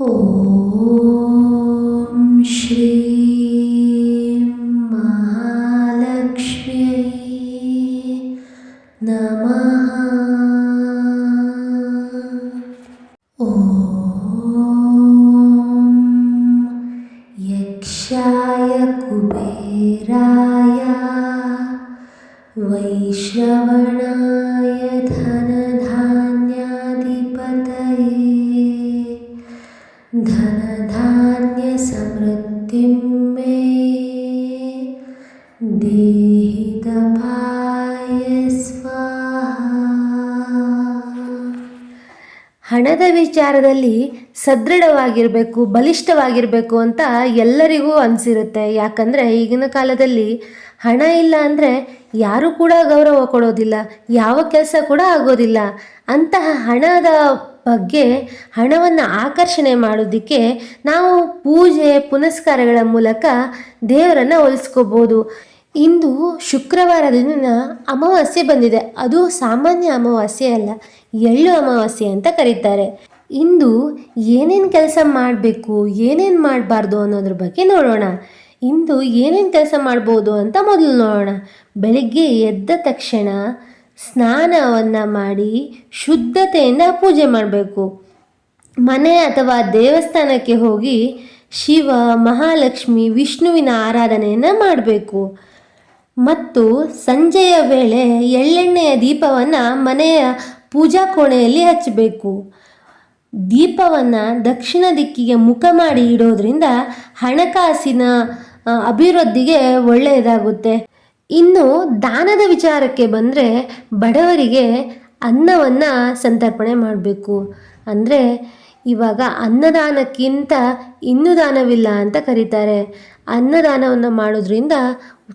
ॐ श्रीं महालक्ष्म्यै नमः। ॐ यक्षाय कुबेराय वैश्रवणाय धनधान्याधिपतये ಹಣದ ವಿಚಾರದಲ್ಲಿ ಸದೃಢವಾಗಿರಬೇಕು, ಬಲಿಷ್ಠವಾಗಿರಬೇಕು ಅಂತ ಎಲ್ಲರಿಗೂ ಅನಿಸಿರುತ್ತೆ. ಯಾಕಂದರೆ ಈಗಿನ ಕಾಲದಲ್ಲಿ ಹಣ ಇಲ್ಲ ಅಂದರೆ ಯಾರೂ ಕೂಡ ಗೌರವ ಕೊಡೋದಿಲ್ಲ, ಯಾವ ಕೆಲಸ ಕೂಡ ಆಗೋದಿಲ್ಲ. ಅಂತಹ ಹಣದ ಬಗ್ಗೆ ಹಣವನ್ನು ಆಕರ್ಷಣೆ ಮಾಡೋದಕ್ಕೆ ನಾವು ಪೂಜೆ, ಪುನಸ್ಕಾರಗಳ ಮೂಲಕ ದೇವರನ್ನು ಒಲಿಸ್ಕೋಬೋದು ಇಂದು ಶುಕ್ರವಾರ ದಿನ ಅಮಾವಾಸ್ಯೆ ಬಂದಿದೆ. ಅದು ಸಾಮಾನ್ಯ ಅಮಾವಾಸ್ಯೆ ಅಲ್ಲ, ಎಳ್ಳು ಅಮಾವಾಸ್ಯೆ ಅಂತ ಕರೀತಾರೆ. ಇಂದು ಏನೇನು ಕೆಲಸ ಮಾಡಬೇಕು, ಏನೇನು ಮಾಡಬಾರ್ದು ಅನ್ನೋದ್ರ ಬಗ್ಗೆ ನೋಡೋಣ. ಇಂದು ಏನೇನು ಕೆಲಸ ಮಾಡ್ಬೋದು ಅಂತ ಮೊದಲು ನೋಡೋಣ. ಬೆಳಿಗ್ಗೆ ಎದ್ದ ತಕ್ಷಣ ಸ್ನಾನವನ್ನು ಮಾಡಿ ಶುದ್ಧತೆಯಿಂದ ಪೂಜೆ ಮಾಡಬೇಕು. ಮನೆ ಅಥವಾ ದೇವಸ್ಥಾನಕ್ಕೆ ಹೋಗಿ ಶಿವ, ಮಹಾಲಕ್ಷ್ಮಿ, ವಿಷ್ಣುವಿನ ಆರಾಧನೆಯನ್ನು ಮಾಡಬೇಕು. ಮತ್ತು ಸಂಜೆಯ ವೇಳೆ ಎಳ್ಳೆಣ್ಣೆಯ ದೀಪವನ್ನು ಮನೆಯ ಪೂಜಾ ಕೋಣೆಯಲ್ಲಿ ಹಚ್ಚಬೇಕು. ದೀಪವನ್ನು ದಕ್ಷಿಣ ದಿಕ್ಕಿಗೆ ಮುಖ ಮಾಡಿ ಇಡೋದ್ರಿಂದ ಹಣಕಾಸಿನ ಅಭಿವೃದ್ಧಿಗೆ ಒಳ್ಳೆಯದಾಗುತ್ತೆ. ಇನ್ನು ದಾನದ ವಿಚಾರಕ್ಕೆ ಬಂದರೆ ಬಡವರಿಗೆ ಅನ್ನವನ್ನು ಸಂತರ್ಪಣೆ ಮಾಡಬೇಕು. ಅಂದರೆ ಇವಾಗ ಅನ್ನದಾನಕ್ಕಿಂತ ಇನ್ನು ದಾನವಿಲ್ಲ ಅಂತ ಕರೀತಾರೆ. ಅನ್ನದಾನವನ್ನು ಮಾಡೋದ್ರಿಂದ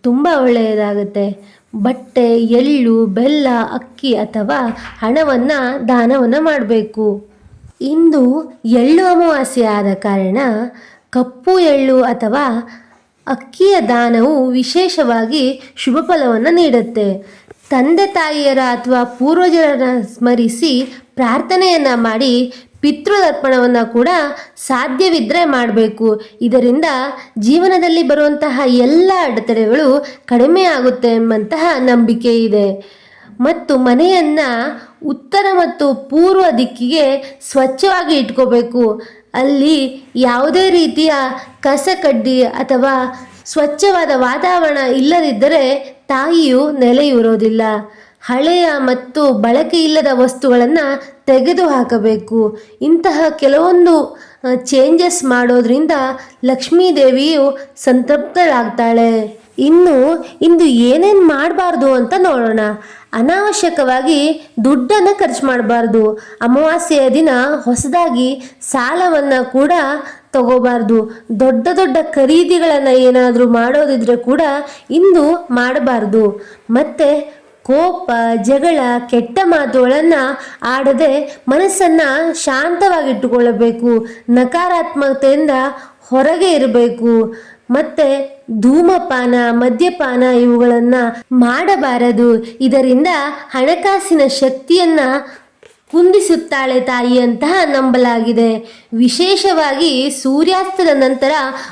ತುಂಬ ಒಳ್ಳೆಯದಾಗುತ್ತೆ. ಬಟ್ಟೆ, ಎಳ್ಳು, ಬೆಲ್ಲ, ಅಕ್ಕಿ ಅಥವಾ ಹಣವನ್ನು ದಾನವನ್ನು ಮಾಡಬೇಕು. ಇಂದು ಎಳ್ಳು ಅಮಾವಾಸ್ಯೆ ಆದ ಕಾರಣ ಕಪ್ಪು ಎಳ್ಳು ಅಥವಾ ಅಕ್ಕಿಯ ದಾನವು ವಿಶೇಷವಾಗಿ ಶುಭ ಫಲವನ್ನು ನೀಡುತ್ತೆ. ತಂದೆ ತಾಯಿಯರ ಅಥವಾ ಪೂರ್ವಜರನ್ನು ಸ್ಮರಿಸಿ ಪ್ರಾರ್ಥನೆಯನ್ನು ಮಾಡಿ ಪಿತೃದರ್ಪಣವನ್ನು ಕೂಡ ಸಾಧ್ಯವಿದ್ದರೆ ಮಾಡಬೇಕು. ಇದರಿಂದ ಜೀವನದಲ್ಲಿ ಬರುವಂತಹ ಎಲ್ಲ ಅಡೆತಡೆಗಳು ಕಡಿಮೆ ಆಗುತ್ತೆ ಎಂಬಂತಹ ನಂಬಿಕೆ ಇದೆ. ಮತ್ತು ಮನೆಯನ್ನು ಉತ್ತರ ಮತ್ತು ಪೂರ್ವ ದಿಕ್ಕಿಗೆ ಸ್ವಚ್ಛವಾಗಿ ಇಟ್ಕೋಬೇಕು. ಅಲ್ಲಿ ಯಾವುದೇ ರೀತಿಯ ಕಸಕಡ್ಡಿ ಅಥವಾ ಸ್ವಚ್ಛವಾದ ವಾತಾವರಣ ಇಲ್ಲದಿದ್ದರೆ ತಾಯಿಯು ನೆಲೆಯೂರೋದಿಲ್ಲ. ಹಳೆಯ ಮತ್ತು ಬಳಕೆ ಇಲ್ಲದ ವಸ್ತುಗಳನ್ನು ತೆಗೆದು ಹಾಕಬೇಕು ಇಂತಹ ಕೆಲವೊಂದು ಚೇಂಜಸ್ ಮಾಡೋದ್ರಿಂದ ಲಕ್ಷ್ಮೀ ದೇವಿಯು ಸಂತೃಪ್ತಳಾಗ್ತಾಳೆ. ಇನ್ನು ಇಂದು ಏನೇನು ಮಾಡಬಾರ್ದು ಅಂತ ನೋಡೋಣ. ಅನಾವಶ್ಯಕವಾಗಿ ದುಡ್ಡನ್ನು ಖರ್ಚು ಮಾಡಬಾರ್ದು. ಅಮಾವಾಸ್ಯೆಯ ದಿನ ಹೊಸದಾಗಿ ಸಾಲವನ್ನು ಕೂಡ ತಗೋಬಾರ್ದು. ದೊಡ್ಡ ದೊಡ್ಡ ಖರೀದಿಗಳನ್ನು ಏನಾದರೂ ಮಾಡೋದಿದ್ರೆ ಕೂಡ ಇಂದು ಮಾಡಬಾರ್ದು. ಮತ್ತು ಕೋಪ, ಜಗಳ, ಕೆಟ್ಟ ಮಾತುಗಳನ್ನು ಆಡದೆ ಮನಸ್ಸನ್ನು ಶಾಂತವಾಗಿಟ್ಟುಕೊಳ್ಳಬೇಕು. ನಕಾರಾತ್ಮಕತೆಯಿಂದ ಹೊರಗೆ ಇರಬೇಕು. ಮತ್ತು ಧೂಮಪಾನ, ಮದ್ಯಪಾನ ಇವುಗಳನ್ನು ಮಾಡಬಾರದು. ಇದರಿಂದ ಹಣಕಾಸಿನ ಶಕ್ತಿಯನ್ನು ಕುಂದಿಸುತ್ತಾಳೆ ತಾಯಿ ಅಂತ ನಂಬಲಾಗಿದೆ. ವಿಶೇಷವಾಗಿ ಸೂರ್ಯಾಸ್ತದ ನಂತರ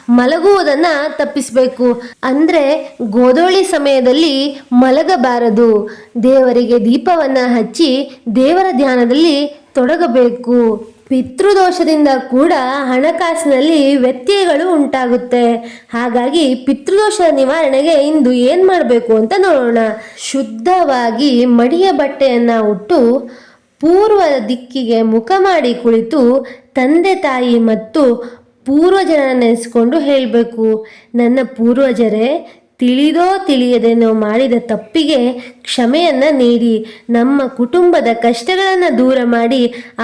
ಮಲಗುವುದನ್ನು ತಪ್ಪಿಸಬೇಕು. ಅಂದರೆ ಗೋದೋಳಿ ಸಮಯದಲ್ಲಿ ಮಲಗಬಾರದು. ದೇವರಿಗೆ ದೀಪವನ್ನು ಹಚ್ಚಿ ದೇವರ ಧ್ಯಾನದಲ್ಲಿ ತೊಡಗಬೇಕು. ಪಿತೃದೋಷದಿಂದ ಕೂಡ ಹಣಕಾಸಿನಲ್ಲಿ ವ್ಯತ್ಯಯಗಳು ಉಂಟಾಗುತ್ತೆ. ಹಾಗಾಗಿ ಪಿತೃದೋಷ ನಿವಾರಣೆಗೆ ಇಂದು ಏನು ಮಾಡಬೇಕು ಅಂತ ನೋಡೋಣ. ಶುದ್ಧವಾಗಿ ಮಡಿಯ ಬಟ್ಟೆಯನ್ನು ಉಟ್ಟು ಪೂರ್ವ ದಿಕ್ಕಿಗೆ ಮುಖ ಮಾಡಿ ಕುಳಿತು ತಂದೆ ತಾಯಿ ಮತ್ತು ಪೂರ್ವಜರನ್ನ ನೆನೆಸ್ಕೊಂಡು ಹೇಳಬೇಕು. ನನ್ನ ಪೂರ್ವಜರೇ ತಿಳಿದೋ ತಿಳಿಯದೇನೋ ಮಾಡಿದ ತಪ್ಪಿಗೆ ಕ್ಷಮೆಯನ್ನು ನೀಡಿ, ನಮ್ಮ ಕುಟುಂಬದ ಕಷ್ಟಗಳನ್ನು ದೂರ ಮಾಡಿ,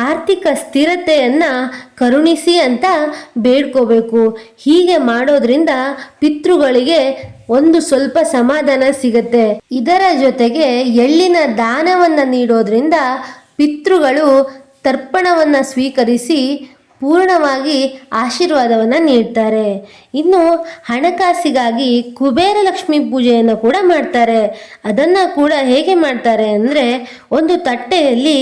ಆರ್ಥಿಕ ಸ್ಥಿರತೆಯನ್ನು ಕರುಣಿಸಿ ಅಂತ ಬೇಡ್ಕೋಬೇಕು. ಹೀಗೆ ಮಾಡೋದ್ರಿಂದ ಪಿತೃಗಳಿಗೆ ಒಂದು ಸ್ವಲ್ಪ ಸಮಾಧಾನ ಸಿಗತ್ತೆ. ಇದರ ಜೊತೆಗೆ ಎಳ್ಳಿನ ದಾನವನ್ನು ನೀಡೋದ್ರಿಂದ ಪಿತೃಗಳು ತರ್ಪಣವನ್ನು ಸ್ವೀಕರಿಸಿ ಪೂರ್ಣವಾಗಿ ಆಶೀರ್ವಾದವನ್ನು ನೀಡ್ತಾರೆ. ಇನ್ನು ಹಣಕಾಸಿಗಾಗಿ ಕುಬೇರ ಲಕ್ಷ್ಮಿ ಪೂಜೆಯನ್ನು ಕೂಡ ಮಾಡ್ತಾರೆ. ಅದನ್ನು ಕೂಡ ಹೇಗೆ ಮಾಡ್ತಾರೆ ಅಂದರೆ ಒಂದು ತಟ್ಟೆಯಲ್ಲಿ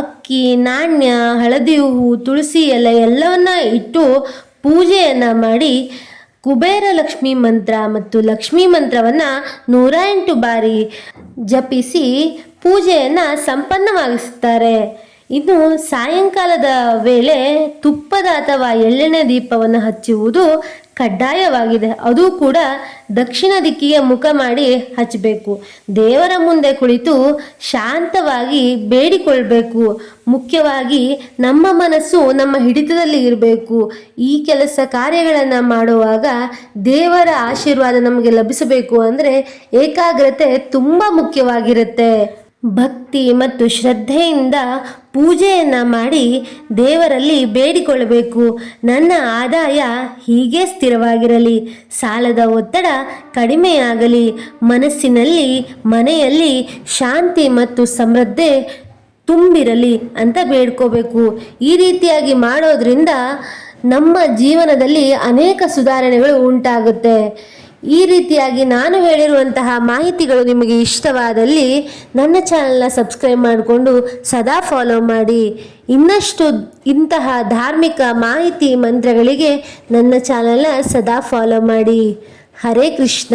ಅಕ್ಕಿ, ನಾಣ್ಯ, ಹಳದಿ ಹೂವು ತುಳಸಿ ಎಲ್ಲ ಎಲ್ಲವನ್ನ ಇಟ್ಟು ಪೂಜೆಯನ್ನು ಮಾಡಿ ಕುಬೇರ ಲಕ್ಷ್ಮಿ ಮಂತ್ರ ಮತ್ತು ಲಕ್ಷ್ಮಿ ಮಂತ್ರವನ್ನು ನೂರ ಎಂಟು ಬಾರಿ ಜಪಿಸಿ ಪೂಜೆಯನ್ನು ಸಂಪನ್ನವಾಗಿಸುತ್ತಾರೆ. ಇನ್ನು ಸಾಯಂಕಾಲದ ವೇಳೆ ತುಪ್ಪದ ಅಥವಾ ಎಳ್ಳೆಣ್ಣೆ ದೀಪವನ್ನು ಹಚ್ಚುವುದು ಕಡ್ಡಾಯವಾಗಿದೆ. ಅದು ಕೂಡ ದಕ್ಷಿಣ ದಿಕ್ಕಿಗೆ ಮುಖ ಮಾಡಿ ಹಚ್ಚಬೇಕು. ದೇವರ ಮುಂದೆ ಕುಳಿತು ಶಾಂತವಾಗಿ ಬೇಡಿಕೊಳ್ಬೇಕು. ಮುಖ್ಯವಾಗಿ ನಮ್ಮ ಮನಸ್ಸು ನಮ್ಮ ಹಿಡಿತದಲ್ಲಿ ಇರಬೇಕು. ಈ ಕೆಲಸ ಕಾರ್ಯಗಳನ್ನು ಮಾಡುವಾಗ ದೇವರ ಆಶೀರ್ವಾದ ನಮಗೆ ಲಭಿಸಬೇಕು ಅಂದರೆ ಏಕಾಗ್ರತೆ ತುಂಬ ಮುಖ್ಯವಾಗಿರುತ್ತೆ. ಭಕ್ತಿ ಮತ್ತು ಶ್ರದ್ಧೆಯಿಂದ ಪೂಜೆಯನ್ನು ಮಾಡಿ ದೇವರಲ್ಲಿ ಬೇಡಿಕೊಳ್ಳಬೇಕು. ನನ್ನ ಆದಾಯ ಹೀಗೆ ಸ್ಥಿರವಾಗಿರಲಿ. ಸಾಲದ ಒತ್ತಡ ಕಡಿಮೆಯಾಗಲಿ. ಮನಸ್ಸಿನಲ್ಲಿ, ಮನೆಯಲ್ಲಿ ಶಾಂತಿ ಮತ್ತು ಸಮೃದ್ಧಿ ತುಂಬಿರಲಿ ಅಂತ ಬೇಡ್ಕೋಬೇಕು. ಈ ರೀತಿಯಾಗಿ ಮಾಡೋದ್ರಿಂದ ನಮ್ಮ ಜೀವನದಲ್ಲಿ ಅನೇಕ ಸುಧಾರಣೆಗಳು ಉಂಟಾಗುತ್ತೆ. ಈ ರೀತಿಯಾಗಿ ನಾನು ಹೇಳಿರುವಂತಹ ಮಾಹಿತಿಗಳು ನಿಮಗೆ ಇಷ್ಟವಾದಲ್ಲಿ ನನ್ನ ಚಾನಲ್ನ ಸಬ್ಸ್ಕ್ರೈಬ್ ಮಾಡಿಕೊಂಡು ಸದಾ ಫಾಲೋ ಮಾಡಿ. ಇನ್ನಷ್ಟು ಇಂತಹ ಧಾರ್ಮಿಕ ಮಾಹಿತಿ ಮಂತ್ರಗಳಿಗೆ ನನ್ನ ಚಾನಲ್ನ ಸದಾ ಫಾಲೋ ಮಾಡಿ. ಹರೇ ಕೃಷ್ಣ.